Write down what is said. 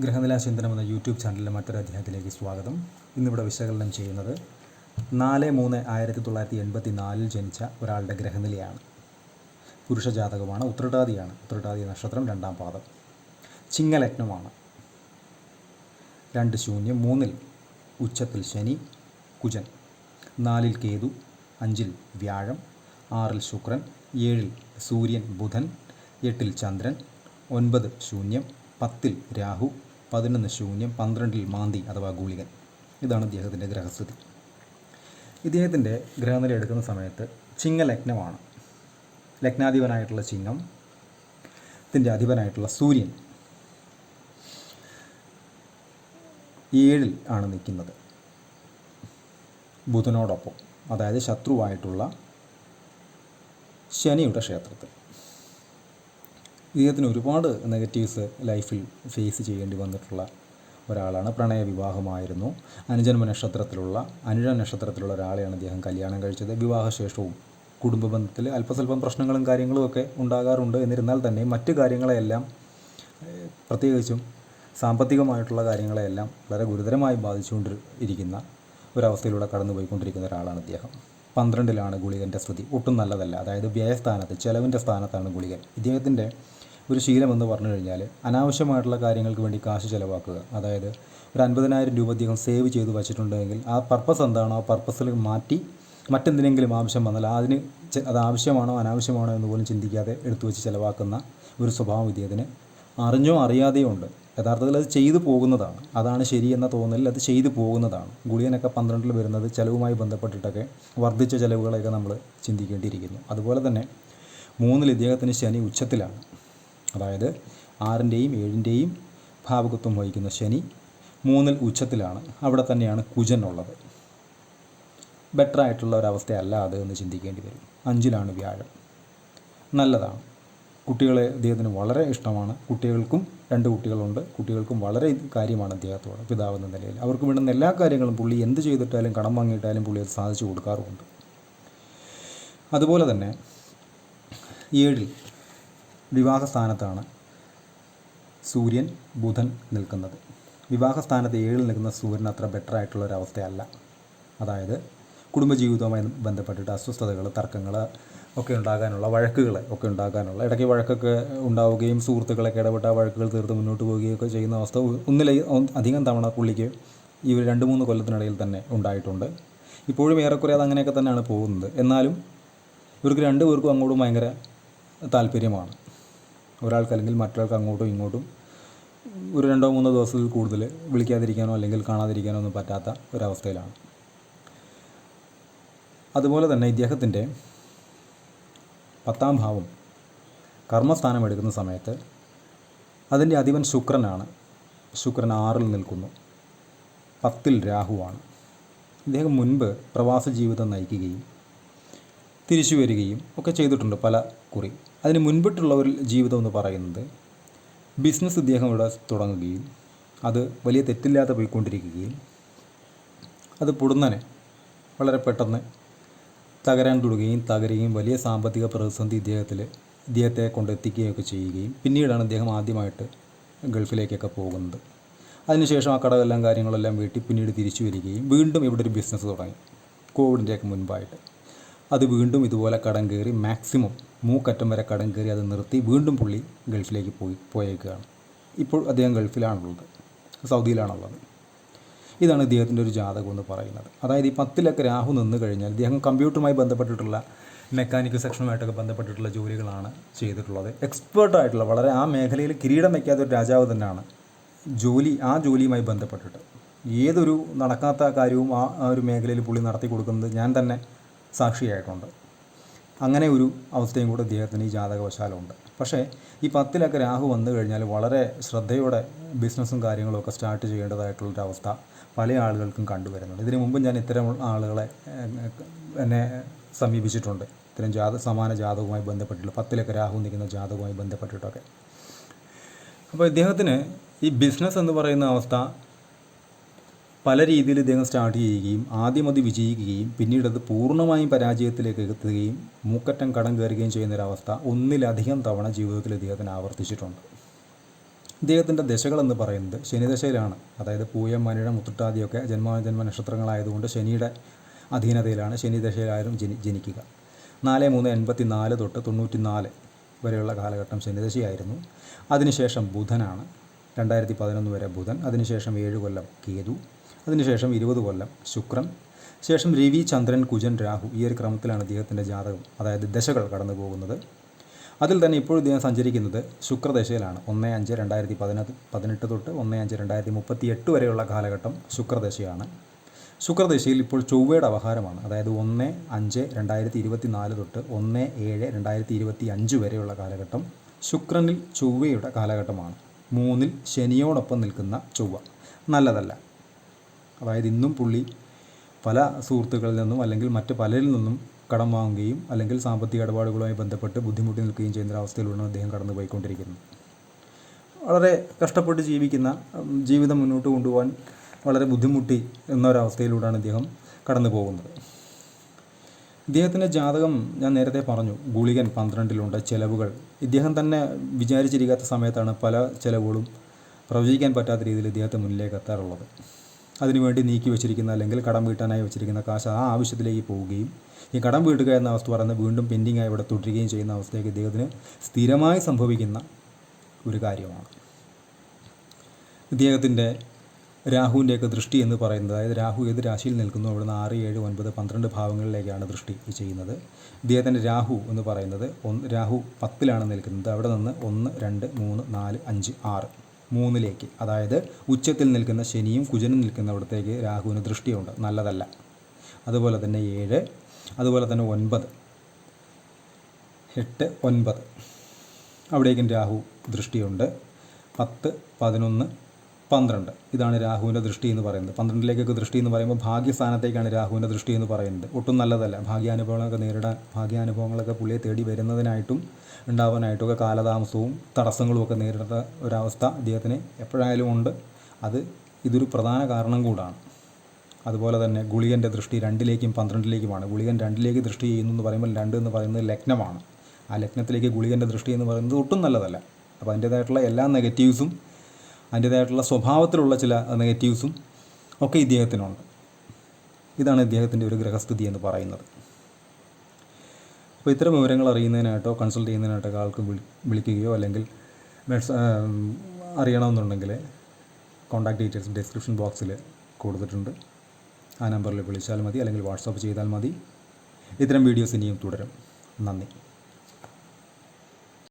ഗ്രഹനിലാചിന്തനം എന്ന യൂട്യൂബ് ചാനലിലെ മറ്റൊരു അധ്യായത്തിലേക്ക് സ്വാഗതം. ഇന്നിവിടെ വിശകലനം ചെയ്യുന്നത് നാല് മൂന്ന് ആയിരത്തി തൊള്ളായിരത്തി എൺപത്തി നാലിൽ ജനിച്ച ഒരാളുടെ ഗ്രഹനിലയാണ്. പുരുഷ ജാതകമാണ് ഉത്രട്ടാതിയാണ്. ഉത്രട്ടാതി നക്ഷത്രം രണ്ടാം പാദം. ചിങ്ങലഗ്നമാണ്. രണ്ട് ശൂന്യം മൂന്നിൽ ഉച്ചത്തിൽ ശനി കുജൻ. നാലിൽ കേതു അഞ്ചിൽ വ്യാഴം ആറിൽ ശുക്രൻ ഏഴിൽ സൂര്യൻ ബുധൻ എട്ടിൽ ചന്ദ്രൻ ഒൻപത് ശൂന്യം പത്തിൽ രാഹു പതിനൊന്ന് ശൂന്യം പന്ത്രണ്ടിൽ മാന്തി അഥവാ ഗൂളികൻ. ഇതാണ് ഇദ്ദേഹത്തിന്റെ ഗ്രഹസ്ഥിതി. ഇദ്ദേഹത്തിന്റെ ഗ്രഹനില എടുക്കുന്ന സമയത്ത് ചിങ്ങ ലഗ്നമാണ് ലഗ്നാധിപനായിട്ടുള്ള ചിങ്ങം ത്തിന്റെ അധിപനായിട്ടുള്ള സൂര്യൻ. ഏഴിൽ ആണ് നിൽക്കുന്നത്. ബുധനോടൊപ്പം അതായത് ശത്രുവായിട്ടുള്ള ശനിയുടെ ക്ഷേത്രത്തിൽ. ഇദ്ദേഹത്തിന് ഒരുപാട് നെഗറ്റീവ്സ് ലൈഫിൽ ഫേസ് ചെയ്യേണ്ടി വന്നിട്ടുള്ള ഒരാളാണ്. പ്രണയ വിവാഹമായിരുന്നു. അനുജന്മ നക്ഷത്രത്തിലുള്ള അനുജ നക്ഷത്രത്തിലുള്ള ഒരാളെയാണ് അദ്ദേഹം കല്യാണം കഴിച്ചത്. വിവാഹശേഷവും കുടുംബ ബന്ധത്തിൽ അല്പസ്വല്പം പ്രശ്നങ്ങളും കാര്യങ്ങളും ഒക്കെ ഉണ്ടാകാറുണ്ട്. എന്നിരുന്നാൽ തന്നെ മറ്റു കാര്യങ്ങളെയെല്ലാം ഏഹ്, പ്രത്യേകിച്ചും സാമ്പത്തികമായിട്ടുള്ള കാര്യങ്ങളെയെല്ലാം വളരെ ഗുരുതരമായി ബാധിച്ചുകൊണ്ട് ഇരിക്കുന്ന ഒരവസ്ഥയിലൂടെ കടന്നു പോയിക്കൊണ്ടിരിക്കുന്ന ഒരാളാണ് അദ്ദേഹം. പന്ത്രണ്ടിലാണ് ഗുളികന്റെ സ്ഥിതി ഒട്ടും നല്ലതല്ല. അതായത് വ്യയസ്ഥാനത്ത് ചെലവിന്റെ സ്ഥാനത്താണ് ഗുളികൻ. ഇദ്ദേഹത്തിന്റെ ഒരു ശീലമെന്ന് പറഞ്ഞു കഴിഞ്ഞാൽ അനാവശ്യമായിട്ടുള്ള കാര്യങ്ങൾക്ക് വേണ്ടി കാശ് ചിലവാക്കുക. അതായത് ഒരു അൻപതിനായിരം രൂപ അധികം സേവ് ചെയ്ത് വച്ചിട്ടുണ്ടെങ്കിൽ ആ പർപ്പസ് എന്താണോ ആ പർപ്പസിൽ മാറ്റി മറ്റെന്തിനെങ്കിലും ആവശ്യം വന്നാൽ അതിന് അത് ആവശ്യമാണോ അനാവശ്യമാണോ എന്ന് പോലും ചിന്തിക്കാതെ എടുത്തു വെച്ച് ചിലവാക്കുന്ന ഒരു സ്വഭാവം ഇദ്ദേഹത്തിന് അറിഞ്ഞോ അറിയാതെയോ ഉണ്ട്. യഥാർത്ഥത്തിൽ അത് ചെയ്തു പോകുന്നതാണ്. അതാണ് ശരിയെന്ന തോന്നലിൽ അത് ചെയ്തു പോകുന്നതാണ്. ഗുളിയനൊക്കെ പന്ത്രണ്ടിൽ വരുന്നത് ചിലവുമായി ബന്ധപ്പെട്ടിട്ടൊക്കെ വർദ്ധിച്ച ചിലവുകളെയൊക്കെ നമ്മൾ ചിന്തിക്കേണ്ടിയിരിക്കുന്നു. അതുപോലെ തന്നെ മൂന്നിൽ ഇദ്ദേഹത്തിന് ശനി ഉച്ചത്തിലാണ്. അതായത് ആറിന്റെയും ഏഴിന്റെയും ഭാവകത്വം വഹിക്കുന്ന ശനി മൂന്നിൽ ഉച്ചത്തിലാണ്. അവിടെ തന്നെയാണ് കുജൻ ഉള്ളത്. ബെറ്റർ ആയിട്ടുള്ള ഒരവസ്ഥയല്ല അത് എന്ന് ചിന്തിക്കേണ്ടി വരും. അഞ്ചിലാണ് വ്യാഴം. നല്ലതാണ്. കുട്ടികളെ അദ്ദേഹത്തിന് വളരെ ഇഷ്ടമാണ്. കുട്ടികൾക്കും രണ്ട് കുട്ടികളുണ്ട്. കുട്ടികൾക്കും വളരെ കാര്യമാണ് അദ്ദേഹത്തോട് പിതാവ് എന്ന നിലയിൽ. അവർക്ക് വേണ്ടുന്ന എല്ലാ കാര്യങ്ങളും പുള്ളി എന്ത് ചെയ്തിട്ടാലും കടം വാങ്ങിയിട്ടാലും പുള്ളി അത് സാധിച്ചു കൊടുക്കാറുമുണ്ട്. അതുപോലെ തന്നെ ഏഴിൽ വിവാഹ സ്ഥാനത്താണ് സൂര്യൻ ബുധൻ നിൽക്കുന്നത്. വിവാഹ സ്ഥാനത്ത് ഏഴിൽ നിൽക്കുന്ന സൂര്യൻ അത്ര ബെറ്റർ ആയിട്ടുള്ള ഒരു അവസ്ഥയല്ല. അതായത് കുടുംബജീവിതവുമായി ബന്ധപ്പെട്ടിട്ട് അസ്വസ്ഥതകൾ തർക്കങ്ങൾ ഒക്കെ ഉണ്ടാകാനുള്ള വഴക്കുകൾ ഒക്കെ ഉണ്ടാകാനുള്ള ഇടയ്ക്ക് വഴക്കൊക്കെ ഉണ്ടാവുകയും സുഹൃത്തുക്കളൊക്കെ ഇടപെട്ട വഴക്കുകൾ തീർത്ത് മുന്നോട്ട് പോവുകയൊക്കെ ചെയ്യുന്ന അവസ്ഥ ഒന്നിലെ അധികം തവണ പുള്ളിക്ക് ഈ ഒരു രണ്ട് മൂന്ന് കൊല്ലത്തിനിടയിൽ തന്നെ ഉണ്ടായിട്ടുണ്ട്. ഇപ്പോഴും ഏറെക്കുറെ അത് അങ്ങനെയൊക്കെ തന്നെയാണ് പോകുന്നത്. എന്നാലും ഇവർക്ക് രണ്ടു പേർക്കും അങ്ങോട്ടും ഭയങ്കര താല്പര്യമാണ്. ഒരാൾക്ക് അല്ലെങ്കിൽ മറ്റൊരാൾക്ക് അങ്ങോട്ടും ഇങ്ങോട്ടും ഒരു രണ്ടോ മൂന്നോ ദിവസത്തിൽ കൂടുതൽ വിളിക്കാതിരിക്കാനോ അല്ലെങ്കിൽ കാണാതിരിക്കാനോ ഒന്നും പറ്റാത്ത ഒരവസ്ഥയിലാണ്. അതുപോലെ തന്നെ ഇദ്ദേഹത്തിന്റെ പത്താം ഭാവം കർമ്മസ്ഥാനം എടുക്കുന്ന സമയത്ത് അതിന്റെ അധിപൻ ശുക്രനാണ്. ശുക്രൻ ആറിൽ നിൽക്കുന്നു. പത്തിൽ രാഹുവാണ്. ഇദ്ദേഹം മുൻപ് പ്രവാസ ജീവിതം നയിക്കുകയും തിരിച്ചു വരികയും ഒക്കെ ചെയ്തിട്ടുണ്ട് പല കുറി. അതിന് മുൻപിട്ടുള്ള ഒരു ജീവിതം എന്ന് പറയുന്നത് ബിസിനസ് ഇദ്ദേഹം ഇവിടെ തുടങ്ങുകയും അത് വലിയ തെറ്റില്ലാതെ പോയിക്കൊണ്ടിരിക്കുകയും അത് പൊടുന്നനെ വളരെ പെട്ടെന്ന് തകരാൻ തുടങ്ങുകയും തകരുകയും വലിയ സാമ്പത്തിക പ്രതിസന്ധി ഇദ്ദേഹത്തിൽ ഇദ്ദേഹത്തെ കൊണ്ടെത്തിക്കുകയൊക്കെ ചെയ്യുകയും പിന്നീടാണ് ഇദ്ദേഹം ആദ്യമായിട്ട് ഗൾഫിലേക്കൊക്കെ പോകുന്നത്. അതിനുശേഷം ആ കടകളെല്ലാം കാര്യങ്ങളെല്ലാം വീട്ടി പിന്നീട് തിരിച്ചു വരികയും വീണ്ടും ഇവിടെ ഒരു ബിസിനസ് തുടങ്ങി. കോവിഡിന്റെയൊക്കെ മുൻപായിട്ട്. അത് വീണ്ടും ഇതുപോലെ കടം കയറി മാക്സിമം മൂക്കറ്റം വരെ കടം കയറി അത് നിർത്തി വീണ്ടും പുള്ളി ഗൾഫിലേക്ക് പോയി പോയേക്കുകയാണ് ഇപ്പോൾ അദ്ദേഹം ഗൾഫിലാണുള്ളത് സൗദിയിലാണുള്ളത്. ഇതാണ് ഇദ്ദേഹത്തിന്റെ ഒരു ജാതകം എന്ന് പറയുന്നത്. അതായത് ഈ പത്തിലൊക്കെ രാഹു നിന്ന് കഴിഞ്ഞാൽ ഇദ്ദേഹം കമ്പ്യൂട്ടറുമായി ബന്ധപ്പെട്ടിട്ടുള്ള മെക്കാനിക്കൽ സെക്ഷനുമായിട്ടൊക്കെ ബന്ധപ്പെട്ടിട്ടുള്ള ജോലികളാണ് ചെയ്തിട്ടുള്ളത്. എക്സ്പേർട്ടായിട്ടുള്ള വളരെ ആ മേഖലയിൽ കിരീടം വയ്ക്കാത്ത ഒരു രാജാവ് തന്നെയാണ് ജോലി ആ ജോലിയുമായി ബന്ധപ്പെട്ടിട്ട്. ഏതൊരു നടക്കാത്ത കാര്യവും ആ ഒരു മേഖലയിൽ പുള്ളി നടത്തി കൊടുക്കുന്നത് ഞാൻ തന്നെ സാക്ഷിയായിട്ടുണ്ട്. അങ്ങനെ ഒരു അവസ്ഥയും കൂടെ അദ്ദേഹത്തിന് ഈ ജാതകവശാലുണ്ട്. പക്ഷേ ഈ പത്തിലൊക്കെ രാഹു വന്നു കഴിഞ്ഞാൽ വളരെ ശ്രദ്ധയോടെ ബിസിനസ്സും കാര്യങ്ങളും ഒക്കെ സ്റ്റാർട്ട് ചെയ്യേണ്ടതായിട്ടുള്ളൊരവസ്ഥ പല ആളുകൾക്കും കണ്ടുവരുന്നുണ്ട്. ഇതിനു മുമ്പ് ഞാൻ ഇത്തരം ആളുകളെ എന്നെ സമീപിച്ചിട്ടുണ്ട്. ഇത്തരം ജാത സമാന ജാതകവുമായി ബന്ധപ്പെട്ടിട്ടുള്ള പത്തിലൊക്കെ രാഹു നിൽക്കുന്ന ജാതകവുമായി ബന്ധപ്പെട്ടിട്ടൊക്കെ. അപ്പോൾ ഇദ്ദേഹത്തിന് ഈ ബിസിനസ് എന്ന് പറയുന്ന അവസ്ഥ പല രീതിയിൽ ഇദ്ദേഹം സ്റ്റാർട്ട് ചെയ്യുകയും ആദ്യം അത് വിജയിക്കുകയും പിന്നീട് അത് പൂർണമായും പരാജയത്തിലേക്ക് എത്തുകയും മൂക്കറ്റം കടം കയറുകയും ചെയ്യുന്ന ഒരവസ്ഥ ഒന്നിലധികം തവണ ജീവിതത്തിൽ ഇദ്ദേഹത്തിന് ആവർത്തിച്ചിട്ടുണ്ട്. ഇദ്ദേഹത്തിന്റെ ദശകളെന്ന് പറയുന്നത് ശനിദശയിലാണ്. അതായത് പൂയം മനിഴ മുത്തുട്ടാദിയൊക്കെ ജന്മജന്മ നക്ഷത്രങ്ങളായതുകൊണ്ട് ശനിയുടെ അധീനതയിലാണ്. ശനിദശയിലായാലും ജനി ജനിക്കുക. നാല് മൂന്ന് എൺപത്തി നാല് തൊട്ട് തൊണ്ണൂറ്റി നാല് വരെയുള്ള കാലഘട്ടം ശനിദശയായിരുന്നു. അതിനുശേഷം ബുധനാണ്. രണ്ടായിരത്തി പതിനൊന്ന് വരെ ബുധൻ അതിനുശേഷം ഏഴ് കൊല്ലം കേതു അതിനുശേഷം ഇരുപത് കൊല്ലം ശുക്രൻ ശേഷം രവി ചന്ദ്രൻ കുജൻ രാഹു ഈ ഒരു ക്രമത്തിലാണ് ഇദ്ദേഹത്തിന്റെ ജാതകം അതായത് ദശകൾ കടന്നു പോകുന്നത്. അതിൽ തന്നെ ഇപ്പോൾ ഇദ്ദേഹം സഞ്ചരിക്കുന്നത് ശുക്രദശയിലാണ്. ഒന്ന് അഞ്ച് രണ്ടായിരത്തി പതിനെട്ട് പതിനെട്ട് തൊട്ട് ഒന്ന് അഞ്ച് രണ്ടായിരത്തി മുപ്പത്തി എട്ട് വരെയുള്ള കാലഘട്ടം ശുക്രദശയാണ്. ശുക്രദശയിൽ ഇപ്പോൾ ചൊവ്വയുടെ അവഹാരമാണ്. അതായത് ഒന്ന് അഞ്ച് രണ്ടായിരത്തി ഇരുപത്തി നാല് തൊട്ട് ഒന്ന് ഏഴ് രണ്ടായിരത്തി ഇരുപത്തി അഞ്ച് വരെയുള്ള കാലഘട്ടം ശുക്രനിൽ ചൊവ്വയുടെ കാലഘട്ടമാണ്. മൂന്നിൽ ശനിയോടൊപ്പം നിൽക്കുന്ന ചൊവ്വ. നല്ലതല്ല. അതായത് ഇന്നും പുള്ളി പല സുഹൃത്തുക്കളിൽ നിന്നും അല്ലെങ്കിൽ മറ്റ് പലരിൽ നിന്നും കടം വാങ്ങുകയും അല്ലെങ്കിൽ സാമ്പത്തിക ഇടപാടുകളുമായി ബന്ധപ്പെട്ട് ബുദ്ധിമുട്ടി നിൽക്കുകയും ചെയ്യുന്ന ഒരു അവസ്ഥയിലൂടെ അദ്ദേഹം കടന്നു പോയിക്കൊണ്ടിരിക്കുന്നത്. വളരെ കഷ്ടപ്പെട്ട് ജീവിക്കുന്ന ജീവിതം മുന്നോട്ട് കൊണ്ടുപോകാൻ വളരെ ബുദ്ധിമുട്ടി എന്നൊരവസ്ഥയിലൂടെയാണ് ഇദ്ദേഹം കടന്നു പോകുന്നത്. ഇദ്ദേഹത്തിന്റെ ജാതകം ഞാൻ നേരത്തെ പറഞ്ഞു. ഗുളികൻ പന്ത്രണ്ടിലുണ്ട് ചിലവുകൾ. ഇദ്ദേഹം തന്നെ വിചാരിച്ചിരിക്കാത്ത സമയത്താണ് പല ചിലവുകളും പ്രവചിക്കാൻ പറ്റാത്ത രീതിയിൽ ഇദ്ദേഹത്തെ മുന്നിലേക്ക് എത്താറുള്ളത്. അതിനുവേണ്ടി നീക്കി വെച്ചിരിക്കുന്ന അല്ലെങ്കിൽ കടം വീട്ടാനായി വെച്ചിരിക്കുന്ന കാശ് ആ ആവശ്യത്തിലേക്ക് പോവുകയും ഈ കടം വീട്ടുക എന്ന അവസ്ഥ പറയുന്നത് വീണ്ടും പെൻഡിങ് ആയി ഇവിടെ തുടരുകയും ചെയ്യുന്ന അവസ്ഥയൊക്കെ ഇദ്ദേഹത്തിന് സ്ഥിരമായി സംഭവിക്കുന്ന ഒരു കാര്യമാണ്. ഇദ്ദേഹത്തിന്റെ രാഹുവിന്റെയൊക്കെ ദൃഷ്ടി എന്ന് പറയുന്നത് അതായത് രാഹു ഏത് രാശിയിൽ നിൽക്കുന്നു അവിടുന്ന് ആറ് ഏഴ് ഒൻപത് പന്ത്രണ്ട് ഭാവങ്ങളിലേക്കാണ് ദൃഷ്ടി ചെയ്യുന്നത്. ഇദ്ദേഹത്തിന്റെ രാഹു എന്ന് പറയുന്നത് ഒന്ന് രാഹു പത്തിലാണ് നിൽക്കുന്നത് അവിടെ നിന്ന് ഒന്ന് രണ്ട് മൂന്ന് നാല് അഞ്ച് ആറ് മൂന്നിലേക്ക്. അതായത് ഉച്ചത്തിൽ നിൽക്കുന്ന ശനിയും കുജനും നിൽക്കുന്ന അവിടത്തേക്ക് രാഹുവിന് ദൃഷ്ടിയുണ്ട് നല്ലതല്ല. അതുപോലെ തന്നെ ഏഴ് അതുപോലെ തന്നെ ഒൻപത് എട്ട് ഒൻപത് അവിടേക്കും രാഹു ദൃഷ്ടിയുണ്ട്. പത്ത് പതിനൊന്ന് പന്ത്രണ്ട്. ഇതാണ് രാഹുവിന്റെ ദൃഷ്ടി എന്ന് പറയുന്നത്. പന്ത്രണ്ടിലേക്കൊക്കെ ദൃഷ്ടി എന്ന് പറയുമ്പോൾ ഭാഗ്യസ്ഥാനത്തേക്കാണ് രാഹുവിന്റെ ദൃഷ്ടി എന്ന് പറയുന്നത്. ഒട്ടും നല്ലതല്ല. ഭാഗ്യാനുഭവങ്ങളൊക്കെ നേരിടാൻ ഭാഗ്യാനുഭവങ്ങളൊക്കെ പുള്ളിയെ തേടി വരുന്നതിനായിട്ടും ഉണ്ടാവാനായിട്ടും ഒക്കെ കാലതാമസവും തടസ്സങ്ങളും ഒക്കെ നേരിടുന്ന ഒരവസ്ഥ അദ്ദേഹത്തിന് എപ്പോഴായാലും ഉണ്ട്. അത് ഇതൊരു പ്രധാന കാരണം കൂടാണ്. അതുപോലെ തന്നെ ഗുളികന്റെ ദൃഷ്ടി രണ്ടിലേക്കും പന്ത്രണ്ടിലേക്കുമാണ്. ഗുളികൻ രണ്ടിലേക്ക് ദൃഷ്ടി ചെയ്യുന്നു എന്ന് പറയുമ്പോൾ രണ്ട് എന്ന് പറയുന്നത് ലഗ്നമാണ്. ആ ലഗ്നത്തിലേക്ക് ഗുളികന്റെ ദൃഷ്ടി എന്ന് പറയുന്നത് ഒട്ടും നല്ലതല്ല. അപ്പോൾ അതിന്റേതായിട്ടുള്ള എല്ലാ നെഗറ്റീവ്സും അതിന്റേതായിട്ടുള്ള സ്വഭാവത്തിലുള്ള ചില നെഗറ്റീവ്സും ഒക്കെ ഇദ്ദേഹത്തിനുണ്ട്. ഇതാണ് ഇദ്ദേഹത്തിന്റെ ഒരു ഗ്രഹസ്ഥിതി എന്ന് പറയുന്നത്. അപ്പോൾ ഇത്തരം വിവരങ്ങൾ അറിയുന്നതിനായിട്ടോ കൺസൾട്ട് ചെയ്യുന്നതിനായിട്ടോ ആൾക്ക് വിളി വിളിക്കുകയോ അല്ലെങ്കിൽ അറിയണമെന്നുണ്ടെങ്കിൽ കോൺടാക്ട് ഡീറ്റെയിൽസ് ഡിസ്ക്രിപ്ഷൻ ബോക്സിൽ കൊടുത്തിട്ടുണ്ട്. ആ നമ്പറിൽ വിളിച്ചാൽ മതി അല്ലെങ്കിൽ വാട്സാപ്പ് ചെയ്താൽ മതി. ഇത്തരം വീഡിയോസ് ഇനിയും തുടരും. നന്ദി.